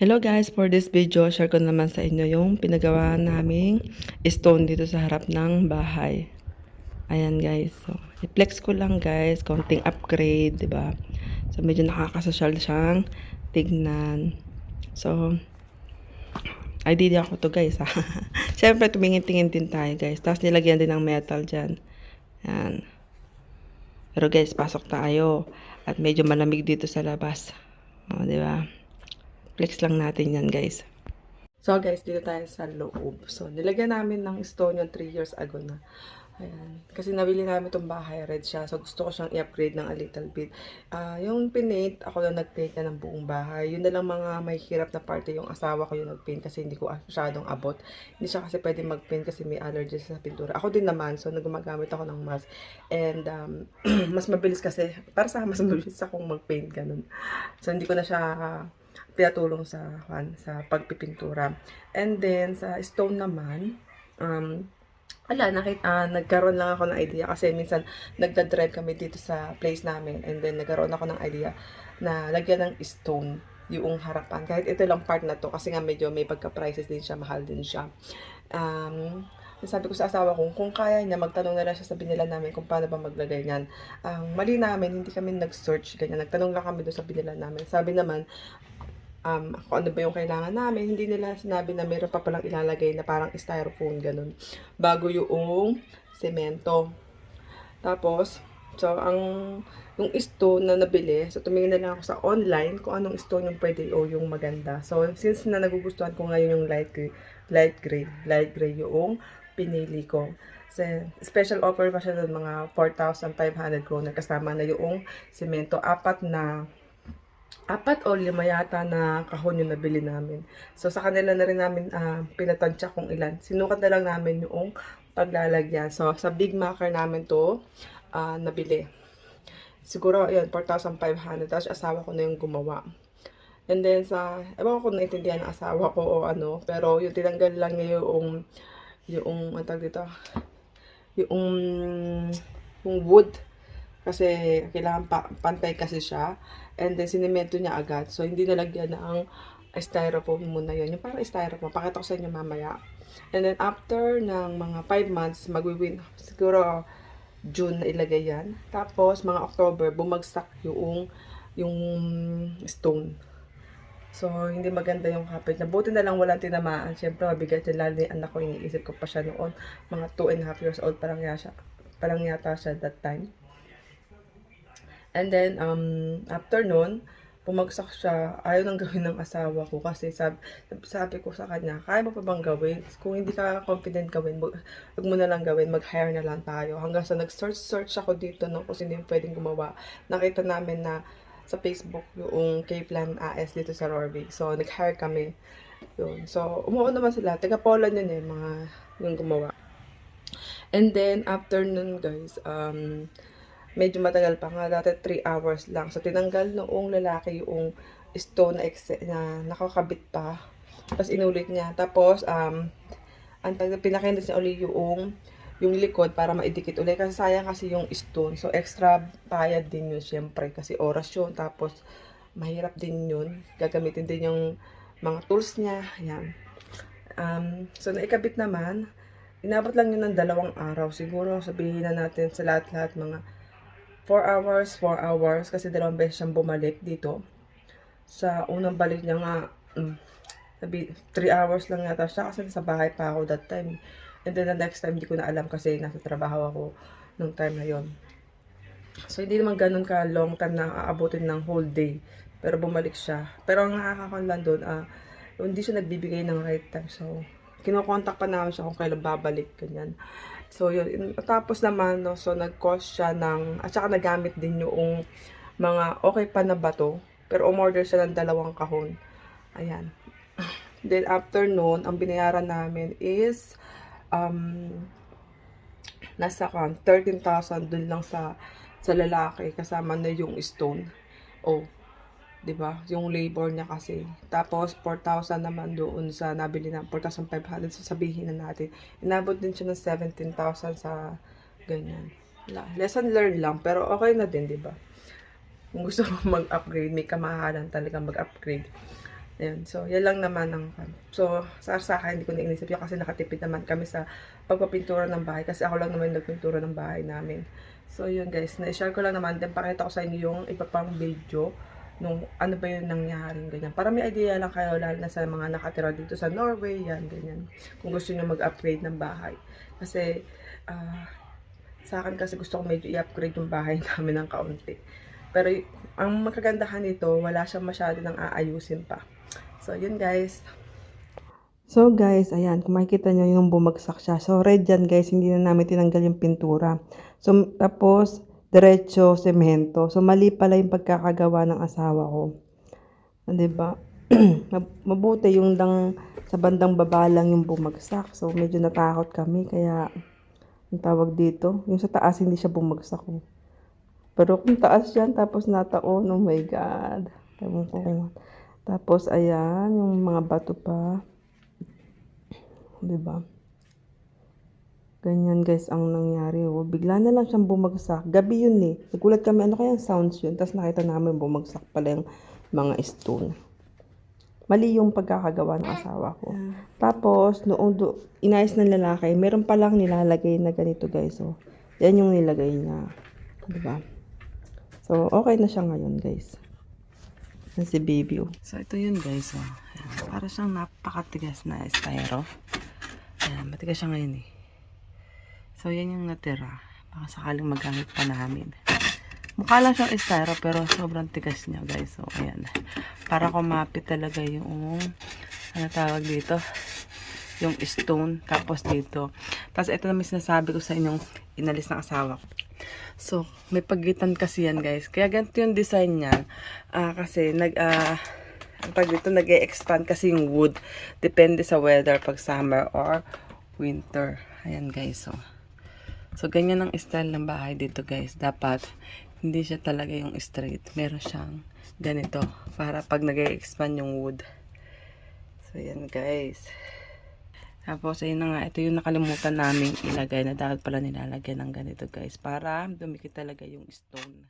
Hello guys, for this video, share ko naman sa inyo yung pinagawa naming stone dito sa harap ng bahay. Ayan guys, so i-flex ko lang guys, konting upgrade, ba? So medyo nakakasosyal siyang tignan. So idea ko to guys ha. Siyempre tumingin-tingin din tayo guys. Tapos nilagyan din ng metal dyan. Ayan. Pero guys, pasok tayo. At medyo malamig dito sa labas. O, di ba? Flex lang natin yan, guys. So, guys, dito tayo sa loob. So, nilagyan namin ng stone yung 3 years ago na. Ayan. Kasi nabili namin itong bahay, red siya. So, gusto ko siyang i-upgrade ng a little bit. Ah, yung pinaint, ako lang nag-paint na ng buong bahay. Yun na lang mga may hirap na parte yung asawa ko yung nag-paint kasi hindi ko masyadong abot. Hindi siya kasi pwede mag-paint kasi may allergies sa pintura. Ako din naman, so nagmagamit ako ng mask. And um, mas mabilis kasi, para sa mas mabilis akong mag-paint ganun. So, hindi ko na siya pinatulong sa, kan, sa pagpipintura. And then, sa stone naman, um, wala, nakita, ah, nagkaroon lang ako ng idea kasi minsan nagda-drive kami dito sa place namin and then nagkaroon ako ng idea na lagyan ng stone yung harapan. Kahit ito lang part na to kasi nga medyo may pagka-prices din siya, mahal din siya. Um, sabi ko sa asawa ko, kung kaya niya, magtanong na lang siya sa binila namin kung paano ba maglagay niyan. Ang mali namin, hindi kami nag-search ganyan. Nagtanong lang kami doon sa binila namin. Sabi naman, um, kung ano ba yung kailangan namin, hindi nila sinabi na meron pa palang ilalagay na parang styrofoam, ganun. Bago yung semento. Tapos, so, ang, yung stone na nabili, so, tumingin na lang ako sa online kung anong stone yung pwede o yung maganda. So, since na nagugustuhan ko ngayon yung light gray, light gray, light gray yung pinili ko. So, special offer pa siya doon, mga 4,500 kroner kasama na yung semento. Apat na apat o lima yata na kahon yung nabili namin. So, sa kanila na rin namin uh, pinatansya kung ilan. Sinukat na lang namin yung paglalagyan. So, sa big marker namin to uh, nabili. Siguro, yun, 4,500. Tapos, asawa ko na yung gumawa. And then, sa, ewan ko kung naintindihan ng asawa ko o ano, pero yung tinanggal lang niya yung, yung, ang dito, yung, yung wood kasi kailangan pa, pantay kasi siya. And then, sinimento niya agad. So, hindi nalagyan ng styrofoam muna yun. Yung parang styrofoam. Pakita ko sa inyo mamaya. And then, after ng mga 5 months, magwiwin. Siguro, June na ilagay yan. Tapos, mga October, bumagsak yung, yung stone. So, hindi maganda yung kapit. Nabuti na lang walang tinamaan. Siyempre, mabigat yung lalo yung anak ko. Iniisip ko pa siya noon. Mga 2 and a half years old pa lang yata siya. Pa lang yata siya that time. And then, um, after nun, pumagsak siya, ayaw nang gawin ng asawa ko kasi sabi, sabi ko sa kanya, kaya mo pa bang gawin? Kung hindi ka confident gawin, wag mo na lang gawin, mag-hire na lang tayo. Hanggang sa nag-search-search ako dito no, kung sino yung pwedeng gumawa. Nakita namin na sa Facebook yung K-Plan AS dito sa Rorvik. So, nag-hire kami. Yun. So, umuwi naman sila. Taga Poland yun eh, mga yung gumawa. And then, after nun guys, um, medyo matagal pa nga, dati 3 hours lang. So, tinanggal noong lalaki yung stone na, na nakakabit pa. Tapos, inulit niya. Tapos, um, ang pinakindis niya ulit yung yung likod para maidikit ulit. Kasi sayang kasi yung stone. So, extra bayad din yun, syempre. Kasi oras yun. Tapos, mahirap din yun. Gagamitin din yung mga tools niya. Ayan. Um, so, naikabit naman. Inabot lang yun ng dalawang araw. Siguro, sabihin na natin sa lahat-lahat mga 4 hours, 4 hours, kasi dalawang beses siyang bumalik dito. Sa unang balik niya nga, um, 3 hours lang yata siya kasi sa bahay pa ako that time. And then the next time, hindi ko na alam kasi nasa trabaho ako nung time na yon. So, hindi naman ganun ka long time na aabutin ng whole day. Pero bumalik siya. Pero ang nakakakon lang doon, ah, hindi siya nagbibigay ng right time. So, kinokontak pa namin siya kung kailan babalik, ganyan. So, yun. Tapos naman, no, so, nag-cost siya ng, at saka nagamit din yung mga okay pa na bato. Pero umorder siya ng dalawang kahon. Ayan. Then, after noon, ang binayaran namin is, um, nasa kan, 13,000 dun lang sa, sa lalaki, kasama na yung stone. Oh, 'di ba? Yung labor niya kasi. Tapos 4,000 naman doon sa nabili na 4,500 sasabihin na natin. Inabot din siya ng 17,000 sa ganyan. Wala. Lesson learned lang pero okay na din, 'di ba? Kung gusto mo mag-upgrade, may kamahalan talaga mag-upgrade. Ayun, so yan lang naman ang So, sa, sa akin, hindi ko na inisip yun kasi nakatipid naman kami sa pagpapintura ng bahay kasi ako lang naman nagpintura ng bahay namin. So, yun guys, na-share ko lang naman, then pakita ko sa inyo yung iba pang video nung ano ba yung nangyari, ganyan. Para may idea lang kayo, lalo na sa mga nakatira dito sa Norway, yan, ganyan. Kung gusto nyo mag-upgrade ng bahay. Kasi, ah, sa akin kasi gusto ko medyo i-upgrade yung bahay namin ng kaunti. Pero ang magkagandahan nito, wala siyang masyado nang aayusin pa. So, yun guys. So guys, ayan, kung makikita nyo yung bumagsak siya. So red yan guys, hindi na namin tinanggal yung pintura. So tapos, diretso, semento. So mali pala yung pagkakagawa ng asawa ko. Ah, ba? Mab- Mabuti yung lang sa bandang baba lang yung bumagsak. So medyo natakot kami kaya yung tawag dito, yung sa taas hindi siya bumagsak. Oh. Pero kung taas yan, tapos nataon, oh my God. Ewan ko kung- Tapos ayan, yung mga bato pa. 'Di ba? Ganyan guys ang nangyari. Oh. Bigla na lang siyang bumagsak. Gabi yun eh. Nagulat kami, ano kaya sounds yun? Tapos nakita namin bumagsak pala yung mga stone. Mali yung pagkakagawa ng asawa ko. Tapos, noong do, inayos ng lalaki, meron palang nilalagay na ganito guys. So, yan yung nilagay niya. Diba? So, okay na siya ngayon guys. Yan si baby. Oh. So, ito yun guys. Oh. Para siyang napakatigas na. Ayan, matigas siya ngayon eh. So, yan yung natira. Baka sakaling magamit pa namin. Mukha lang siyang styro pero sobrang tigas niya guys. So, ayan. Para kumapit talaga yung ano tawag dito? Yung stone. Tapos dito. Tapos ito naman sinasabi ko sa inyong inalis ng asawa. So, may pagitan kasi yan guys. Kaya ganito yung design niya. Ah, kasi nag ah ang tawag dito nag-expand kasi yung wood. Depende sa weather pag summer or winter. Ayan guys. So, so ganyan ang style ng bahay dito guys. Dapat hindi siya talaga yung straight. Meron siyang ganito para pag nag-expand yung wood. So, yan guys. Tapos, ayun na nga, ito yung nakalimutan namin ilagay na dapat pala nilalagyan ng ganito guys. Para dumikit talaga yung stone.